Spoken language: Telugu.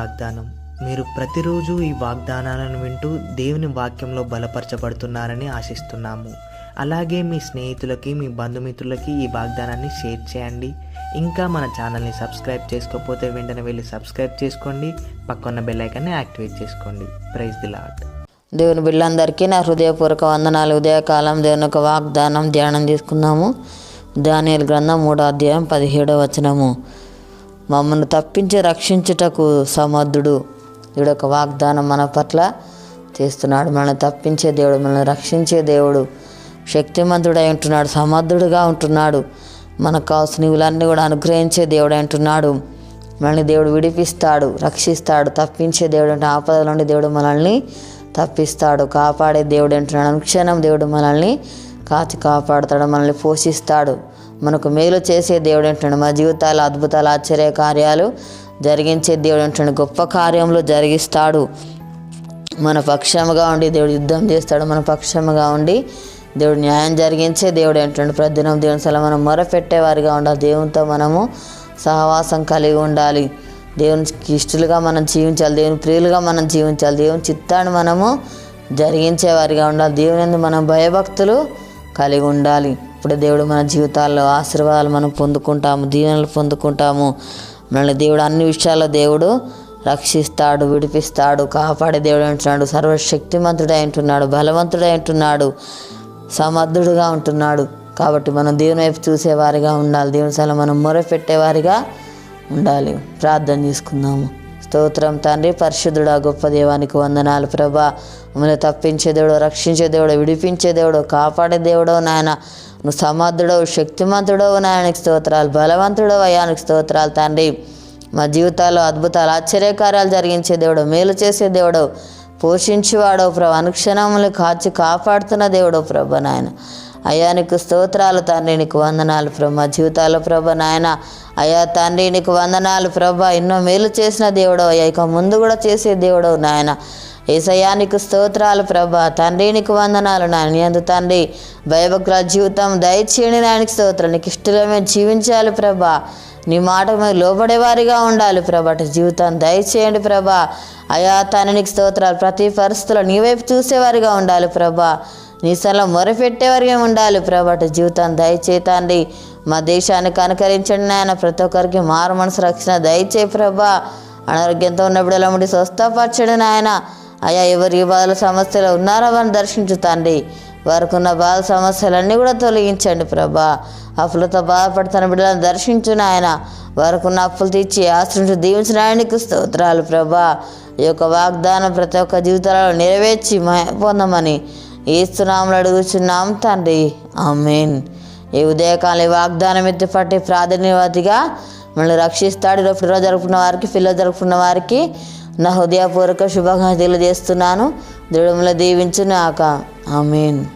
వాగ్దానం. మీరు ప్రతిరోజు ఈ వాగ్దానాలను వింటూ దేవుని వాక్యంలో బలపరచబడుతున్నారని ఆశిస్తున్నాము. అలాగే మీ స్నేహితులకి మీ బంధుమిత్రులకి ఈ వాగ్దానాన్ని షేర్ చేయండి. ఇంకా మన ఛానల్ని సబ్స్క్రైబ్ చేసుకోకపోతే వెంటనే వెళ్ళి సబ్స్క్రైబ్ చేసుకోండి. పక్కన్న బెల్లైకాన్ని యాక్టివేట్ చేసుకోండి. ప్రైజ్ ది లాట్ దేవుని బిళ్ళందరికీ నా హృదయపూర్వక వందనాలు. ఉదయకాలం దేవుని యొక్క వాగ్దానం ధ్యానం తీసుకున్నాము దానియలు గ్రంథం మూడో అధ్యాయం పదిహేడో వచనము. మమ్మల్ని తప్పించి రక్షించుటకు సమర్థుడు. దేవుడు ఒక వాగ్దానం మన పట్ల చేస్తున్నాడు. మనల్ని తప్పించే దేవుడు మనల్ని రక్షించే దేవుడు శక్తిమంతుడై ఉంటున్నాడు సమర్థుడుగా ఉంటున్నాడు. మనకు కావాల్సిన ఇవులన్నీ కూడా అనుగ్రహించే దేవుడు అంటున్నాడు మనల్ని దేవుడు విడిపిస్తాడు రక్షిస్తాడు తప్పించే దేవుడు అంటే ఆపదల నుండి దేవుడు మనల్ని తప్పిస్తాడు. కాపాడే దేవుడు అంటున్నాడు. అనుక్షణం దేవుడు మనల్ని కాచి కాపాడుతాడు మనల్ని పోషిస్తాడు. మనకు మేలు చేసే దేవుడు అంటున్నాడు. మన జీవితాలు అద్భుతాలు ఆశ్చర్య కార్యాలు జరిగించే దేవుడు అంటున్నాడు. గొప్ప కార్యంలో జరిగిస్తాడు. మన పక్షముగా ఉండి దేవుడు యుద్ధం చేస్తాడు. మన పక్షముగా ఉండి దేవుడు న్యాయం జరిగించే దేవుడు అంటున్నాడు. ప్రతిదినం దేవుని సలహా మనం మొరపెట్టేవారిగా ఉండాలి. దేవునితో మనము సహవాసం కలిగి ఉండాలి. దేవునికి ఇష్టలుగా మనం జీవించాలి. దేవుని ప్రియులుగా మనం జీవించాలి. దేవుని చిత్తాన్ని మనము జరిగించేవారిగా ఉండాలి. దేవుని మనం భయభక్తులు కలిగి ఉండాలి. ఇప్పుడు దేవుడు మన జీవితాల్లో ఆశీర్వాదాలు మనం పొందుకుంటాము దీవెనలు పొందుకుంటాము. మనల్ని దేవుడు అన్ని విషయాల్లో దేవుడు రక్షిస్తాడు విడిపిస్తాడు కాపాడే దేవుడు అంటున్నాడు సర్వశక్తిమంతుడై అంటున్నాడు బలవంతుడై ఉంటున్నాడు సమర్థుడుగా ఉంటున్నాడు. కాబట్టి మనం దేవుని వైపు చూసేవారిగా ఉండాలి. దేవుని సల మనం మొరపెట్టేవారిగా ఉండాలి. ప్రార్థన చేసుకుందాము. స్తోత్రం తండ్రి. పరిశుద్ధుడా గొప్ప దేవానికి వందనాలు ప్రభా. మమ్మల్ని తప్పించే దేవుడు రక్షించే దేవుడు విడిపించే దేవుడు కాపాడే దేవుడు నాయన. నువ్వు సమర్థుడవు శక్తిమంతుడవు నాయనకి స్తోత్రాలు బలవంతుడవు అయ్యానికి స్తోత్రాలు తండ్రి. మా జీవితాల్లో అద్భుతాలు ఆశ్చర్యకార్యాలు జరిగించే దేవుడు మేలు చేసే దేవుడు పోషించేవాడో ప్రభు. అనుక్షణములు కాచి కాపాడుతున్న దేవుడో ప్రభ నాయన. అయ్యా నీకు స్తోత్రాలు తండ్రి నీకు వందనాలు ప్రభా. జీవితాలు ప్రభ నాయన అయ్యా తండ్రి నీకు వందనాలు ప్రభ. ఎన్నో మేలు చేసిన దేవుడవు అయ్యా. ఇక ముందు కూడా చేసే దేవుడవు నాయన. ఏసయ్యా నీకు స్తోత్రాలు ప్రభ. తండ్రి నీకు వందనాలు నాయన. ఎందు అందు తండ్రి భయభక్ర జీవితం దయచేయండి నాయనకి స్తోత్రం నీకు ఇష్టమే జీవించాలి ప్రభా. నీ మాట మీద లోబడేవారిగా ఉండాలి ప్రభా. అటు జీవితాన్ని దయచేయండి ప్రభా. అయా తండ్రికి స్తోత్రాలు. ప్రతి పరిస్థితుల్లో నీ వైపు చూసేవారిగా ఉండాలి ప్రభా. నీ స్థలం మొరపెట్టేవారిగా ఉండాలి ప్రభా జీవితాన్ని దయచేతండి మా దేశాన్ని అనుకరించండి నాయన. ప్రతి ఒక్కరికి మారు మనసు రక్షణ దయచే ప్రభా. అనారోగ్యంతో ఉన్నప్పుడు ఎలా ఉండి స్వస్థపరచడు నాయన. అయా ఎవరి బాధల సమస్యలు ఉన్నారో వారిని దర్శించుతండి. వారికి ఉన్న బాధ సమస్యలన్నీ కూడా తొలగించండి ప్రభా. అప్పులతో బాధపడుతున్న బిడ్డలను దర్శించు నాయన. వారికి ఉన్న అప్పులు తీర్చి ఆశ్రమించి దీవించిన ఆయనకు స్తోత్రాలు ప్రభా. ఈ యొక్క వాగ్దానం ప్రతి ఒక్క జీవితాలలో నెరవేర్చి మహిమ పొందమని ఏస్తున్నాములు అడుగుచున్నాం తండ్రి. అమ్మేన్ ఈ ఉదయకాలం వాగ్దానం ఎత్తిపట్టి ప్రాధాన్యవతిగా మనల్ని రక్షిస్తాడు. ఈరోజు జరుపుకున్న వారికి పిల్లలు జరుపుకున్న వారికి నా హృదయపూర్వక శుభాకాంక్షలు తెలియజేస్తున్నాను. దేవుడు మిమ్మల్ని దీవించునాక ఆమెన్.